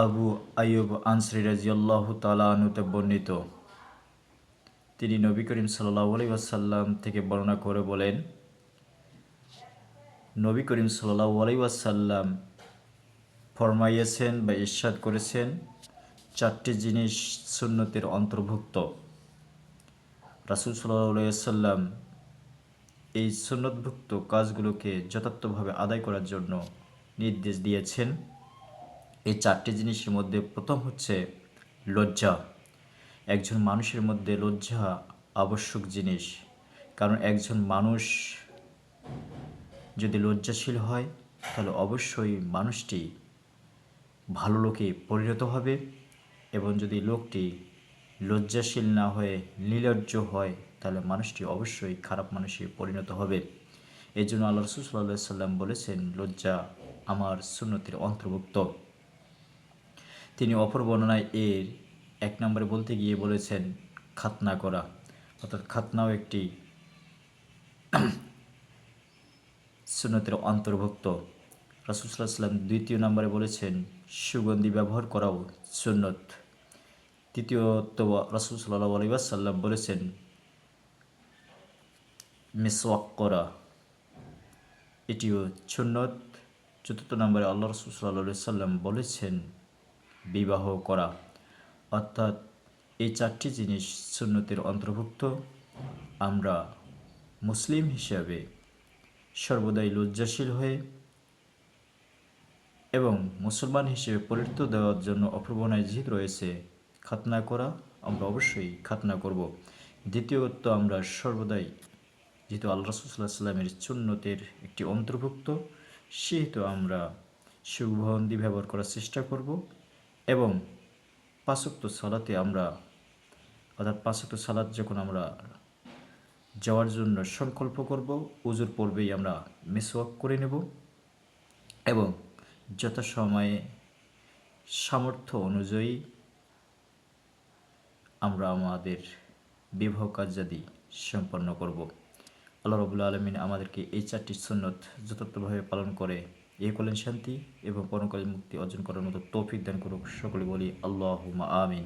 আবু আয়ুব আনসরি রাজিয়াল্লাহ তালা আনুতে বর্ণিত। তিনি নবী করিম সাল্লাহ আলি থেকে বর্ণনা করে বলেন, নবী করিম সাল্লাহ আলি ফরমাইয়েছেন বা ইরশাদ করেছেন চারটি জিনিস সুন্নতের অন্তর্ভুক্ত। রাসুল সাল্লাম এই সুন্নতভুক্ত কাজগুলোকে যথার্থভাবে আদায় করার জন্য নির্দেশ দিয়েছেন। এই চারটি জিনিসের মধ্যে প্রথম হচ্ছে লজ্জা। একজন মানুষের মধ্যে লজ্জা আবশ্যক জিনিস। কারণ একজন মানুষ যদি লজ্জাশীল হয়, তাহলে অবশ্যই মানুষটি ভালো লোকে পরিণত হবে এবং যদি লোকটি লজ্জাশীল না হয়ে নির্লজ্জ হয়, তাহলে মানুষটি অবশ্যই খারাপ মানুষে পরিণত হবে। এই জন্য আল্লাহ রসুল সাল্লাহ সাল্লাম বলেছেন, লজ্জা আমার সুন্নতির অন্তর্ভুক্ত। তিনি অপর বর্ণনায় এর এক নম্বরে বলতে গিয়ে বলেছেন, খাতনা করা। অর্থাৎ খাতনাও একটি সুন্নতের অন্তর্ভুক্ত। রাসুসাল্লাহ সাল্লাম দ্বিতীয় নম্বরে বলেছেন, সুগন্ধি ব্যবহার করাও সুন্নত। তৃতীয়ত রাসুল সাল্লাহ আলিবাসাল্লাম বলেছেন, মিসওয়াক করা। এটিও সুন্নত। চতুর্থ নম্বরে আল্লাহ রসুল সাল্লাহ সাল্লাম বলেছেন বিবাহ করা। অর্থাৎ এই চারটি জিনিস সুন্নতের অন্তর্ভুক্ত। আমরা মুসলিম হিসাবে সর্বদাই লজ্জাশীল হয়ে এবং মুসলমান হিসেবে পরিণত দেওয়ার জন্য অপ্রবণায় জিত রয়েছে খাতনা করা। আমরা অবশ্যই খাতনা করব। দ্বিতীয়ত, আমরা সর্বদাই, যেহেতু আল্লাহ রসুল্লাহ সাল্লামের সুন্নতের একটি অন্তর্ভুক্ত, সেহেতু আমরা সুগন্ধি ব্যবহার করার চেষ্টা করব। এবং পাঁচক্ত সালাতে আমরা, অর্থাৎ পাঁচক্ত সালাদ যখন আমরা যাওয়ার জন্য সংকল্প করব, উজুর পূর্বেই আমরা মিসওয়াক করে নেব এবং যথাসময়ে সামর্থ্য অনুযায়ী আমরা আমাদের বিবাহ কার্যাদি সম্পন্ন করব। আল্লাহ রবুল্লা আলমিন আমাদেরকে এই চারটি সন্ন্যত যথার্থভাবে পালন করে এ কলেন শান্তি এবং পরকালীন মুক্তি অর্জন করার মতো তৌফিক দান করুক। সকলে বলি আল্লাহ আমিন।